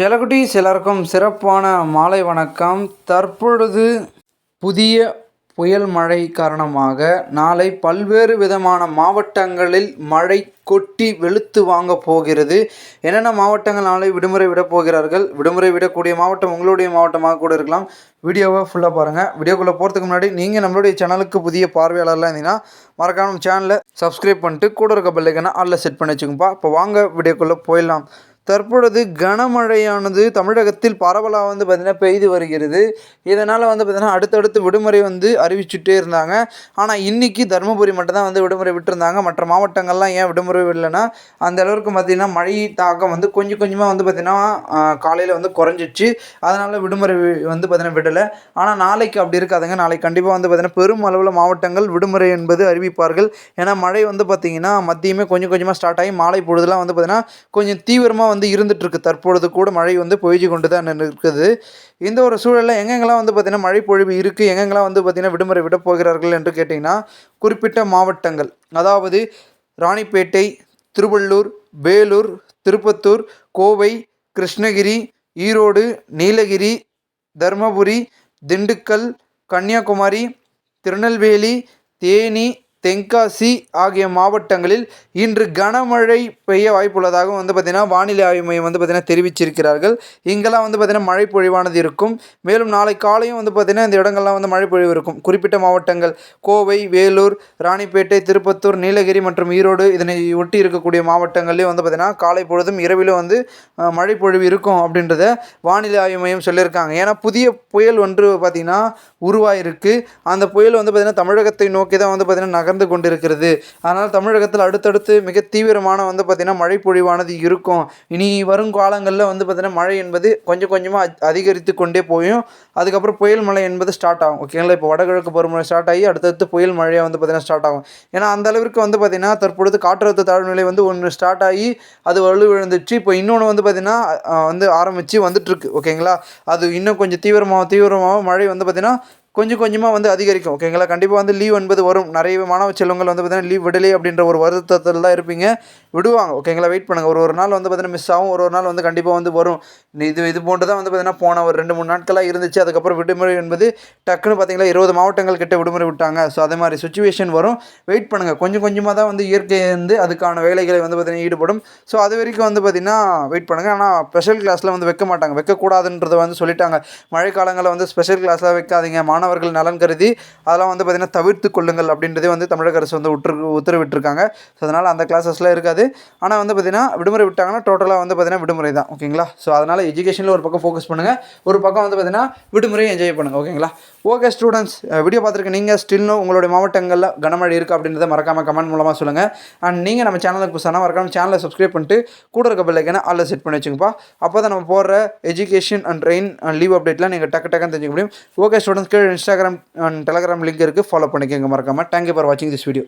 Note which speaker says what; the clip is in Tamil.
Speaker 1: செலகுட்டீஸ் எல்லாருக்கும் சிறப்பான மாலை வணக்கம். தற்பொழுது புதிய புயல் மழை காரணமாக நாளை பல்வேறு விதமான மாவட்டங்களில் மழை கொட்டி வெளுத்து வாங்க போகிறது. என்னென்ன மாவட்டங்கள் நாளை விடுமுறை விட போகிறார்கள்? விடுமுறை விடக்கூடிய மாவட்டம் உங்களுடைய மாவட்டமாக கூட இருக்கலாம். வீடியோவை ஃபுல்லாக பாருங்கள் வீடியோக்குள்ளே போகிறதுக்கு முன்னாடி நீங்கள் நம்மளுடைய சேனலுக்கு புதிய பார்வையாளர்லாம் இருந்தீங்கன்னா மறக்காம சேனலை சப்ஸ்கிரைப் பண்ணிட்டு கூட இருக்க பெல்லைக்கான ஆளில் செட் பண்ணி வச்சுக்கோப்பா இப்போ வாங்க வீடியோக்குள்ளே போயிடலாம். தற்பொழுது கனமழையானது தமிழகத்தில் பரவலாக வந்து பார்த்திங்கன்னா பெய்து வருகிறது. இதனால் வந்து பார்த்திங்கன்னா அடுத்தடுத்து விடுமுறை வந்து அறிவிச்சுட்டே இருந்தாங்க. ஆனால் இன்றைக்கி தருமபுரி மட்டும்தான் வந்து விடுமுறை விட்டுருந்தாங்க. மற்ற மாவட்டங்கள்லாம் ஏன் விடுமுறை இல்லைன்னா அந்த அளவுக்கு பார்த்திங்கன்னா மழை தாக்கம் வந்து கொஞ்சம் கொஞ்சமாக வந்து பார்த்திங்கன்னா காலையில் வந்து குறைஞ்சிச்சு. அதனால் விடுமுறை வந்து பார்த்திங்கன்னா விடலை. ஆனால் நாளைக்கு அப்படி இருக்காதுங்க. நாளைக்கு கண்டிப்பாக வந்து பார்த்திங்கன்னா பெரும் அளவில் மாவட்டங்கள் விடுமுறை என்பது அறிவிப்பார்கள். ஏன்னா மழை வந்து பார்த்திங்கன்னா மத்தியமே கொஞ்சம் கொஞ்சமாக ஸ்டார்ட் ஆகி மாலை பொழுதுலாம் வந்து பார்த்திங்கன்னா கொஞ்சம் தீவிரமாக வந்து இருந்துகிட்ருக்கு தற்பொழுது கூட மழை வந்து பொய்ஞ்சு கொண்டு தான் இருக்குது இந்த ஒரு சூழலில் எங்கெங்கெல்லாம் வந்து பார்த்திங்கன்னா மழை பொழிவு இருக்குது எங்கெங்கெல்லாம் வந்து பார்த்திங்கன்னா விடுமுறை விட போகிறார்கள் என்று கேட்டிங்கன்னா குறிப்பிட்ட மாவட்டங்கள் அதாவது ராணிப்பேட்டை திருவள்ளூர் வேலூர் திருப்பத்தூர் கோவை கிருஷ்ணகிரி ஈரோடு நீலகிரி தருமபுரி திண்டுக்கல் கன்னியாகுமரி திருநெல்வேலி தேனி தென்காசி ஆகிய மாவட்டங்களில் இன்று கனமழை பெய்ய வாய்ப்புள்ளதாகவும் வந்து பார்த்திங்கன்னா வானிலை ஆய்வு மையம் வந்து பார்த்திங்கன்னா தெரிவிச்சிருக்கிறார்கள். இங்கெல்லாம் வந்து பார்த்திங்கன்னா மழை பொழிவானது இருக்கும். மேலும் நாளை காலையும் வந்து பார்த்திங்கன்னா இந்த இடங்கள்லாம் வந்து மழை பொழிவு இருக்கும். குறிப்பிட்ட மாவட்டங்கள் கோவை வேலூர் ராணிப்பேட்டை திருப்பத்தூர் நீலகிரி மற்றும் ஈரோடு இதனை ஒட்டி இருக்கக்கூடிய மாவட்டங்கள்லேயும் வந்து பார்த்திங்கன்னா காலை பொழுதும் இரவிலும் வந்து மழை பொழிவு இருக்கும் அப்படின்றத வானிலை ஆய்வு மையம் சொல்லியிருக்காங்க. ஏன்னா புதிய புயல் ஒன்று பார்த்திங்கன்னா உருவாயிருக்கு. அந்த புயல் வந்து பார்த்திங்கன்னா தமிழகத்தை நோக்கி தான் வந்து பார்த்திங்கன்னா நகர்ந்து கொண்டிருக்கிறது. அதனால் தமிழகத்தில் அடுத்தடுத்து மிக தீவிரமான வந்து பார்த்திங்கன்னா மழை பொழிவானது இருக்கும். இனி வரும் காலங்களில் வந்து பார்த்திங்கன்னா மழை என்பது கொஞ்சம் கொஞ்சமாக அதிகரித்து கொண்டே போயும். அதுக்கப்புறம் புயல் மழை என்பது ஸ்டார்ட் ஆகும். ஓகேங்களா இப்போ வடகிழக்கு பருவமழை ஸ்டார்ட் ஆகி அடுத்தடுத்து புயல் மழையாக வந்து பார்த்திங்கன்னா ஸ்டார்ட் ஆகும். ஏன்னா அந்த அளவிற்கு வந்து பார்த்திங்கன்னா தற்பொழுது காற்றழுத்த தாழ்நிலை வந்து ஒன்று ஸ்டார்ட் ஆகி அது வலுவிழந்துச்சு இப்போ இன்னொன்று வந்து பார்த்திங்கன்னா வந்து ஆரம்பித்து வந்துட்டுருக்கு. ஓகேங்களா அது இன்னும் கொஞ்சம் தீவிரமாக தீவிரமாக மழை வந்து பார்த்திங்கன்னா கொஞ்சம் கொஞ்சமாக வந்து அதிகரிக்கும். ஓகேங்களா கண்டிப்பாக வந்து லீவ் என்பது வரும். நிறைய மாணவ செல்வங்கள் வந்து பார்த்திங்கன்னா லீவ் விடலை அப்படின்ற ஒரு வருத்தத்தில் தான் இருப்பீங்க. விடுவாங்க. ஓகேங்களா வெயிட் பண்ணுங்கள் ஒரு ஒரு நாள் வந்து பார்த்திங்கன்னா மிஸ் ஆகும். ஒரு ஒரு நாள் வந்து கண்டிப்பாக வந்து வரும். இது இது போன்று தான் வந்து பார்த்திங்கன்னா போன ஒரு ரெண்டு மூணு நாட்களாக இருந்துச்சு. அதுக்கப்புறம் விடுமுறை என்பது டக்குன்னு பார்த்திங்களா இருபது மாவட்டங்கள் கிட்ட விடுமுறை விட்டாங்க. ஸோ அதே மாதிரி சுச்சுவேஷன் வரும். வெயிட் பண்ணுங்கள் கொஞ்சம் கொஞ்சமாக தான் வந்து இயற்கை வந்து அதுக்கான வேலைகளை வந்து பார்த்திங்கன்னா ஈடுபடும். ஸோ அது வரைக்கும் வந்து பார்த்திங்கன்னா வெயிட் பண்ணுங்கள் ஆனால் ஸ்பெஷல் கிளாஸில் வந்து வைக்க மாட்டாங்க. வைக்கக்கூடாதுன்றதை வந்து சொல்லிட்டாங்க. மழைக்காலங்களில் வந்து ஸ்பெஷல் கிளாஸில் வைக்காதீங்க. மாணவர்கள் நலன் கருதி அதெல்லாம் வந்து பார்த்திங்கன்னா தவிர்த்து கொள்ளுங்கள் அப்படின்றதே வந்து தமிழக அரசு வந்து உற்று உத்தரவிட்டிருக்காங்க. ஸோ அதனால் அந்த கிளாஸஸ்லாம் இருக்காது. ஆனால் வந்து பார்த்திங்கன்னா விடுமுறை விட்டாங்கன்னா டோட்டலாக வந்து பார்த்திங்கன்னா விடுமுறை தான். ஓகேங்களா ஸோ அதனால் எஜுகேஷனில் ஒரு பக்கம் ஃபோக்கஸ் பண்ணுங்கள் ஒரு பக்கம் வந்து பார்த்திங்கன்னா விடுமுறையும் என்ஜாய் பண்ணுங்கள் ஓகேங்களா ஓகே ஸ்டூடெண்ட்ஸ் வீடியோ பார்த்துருக்க நீங்கள் ஸ்டில்னும் உங்களுடைய மாவட்டங்களில் கனமழை இருக்குது அப்படின்றத மறக்காமல் கமெண்ட் மூலமாக சொல்லுங்கள் அண்ட் நீங்கள் நம்ம சேனலுக்கு புதுசாக மறக்காமல் சேனலை சப்ஸ்கிரைப் பண்ணிட்டு கூட இருக்க பிள்ளைக்கான ஆளில் செட் பண்ணி வச்சுங்கப்பா. அப்போ தான் நம்ம போடுற education and train and leave அப்டேட்லாம் நீங்கள் டக்கு டக்குன்னு தெரிஞ்சுக்க முடியும். Okay Instagram and Telegram link இருக்குது ஃபாலோ பண்ணிக்கோங்க மறக்காமல் தேங்க்யூ ஃபார் வாட்சிங் திஸ் வீடியோ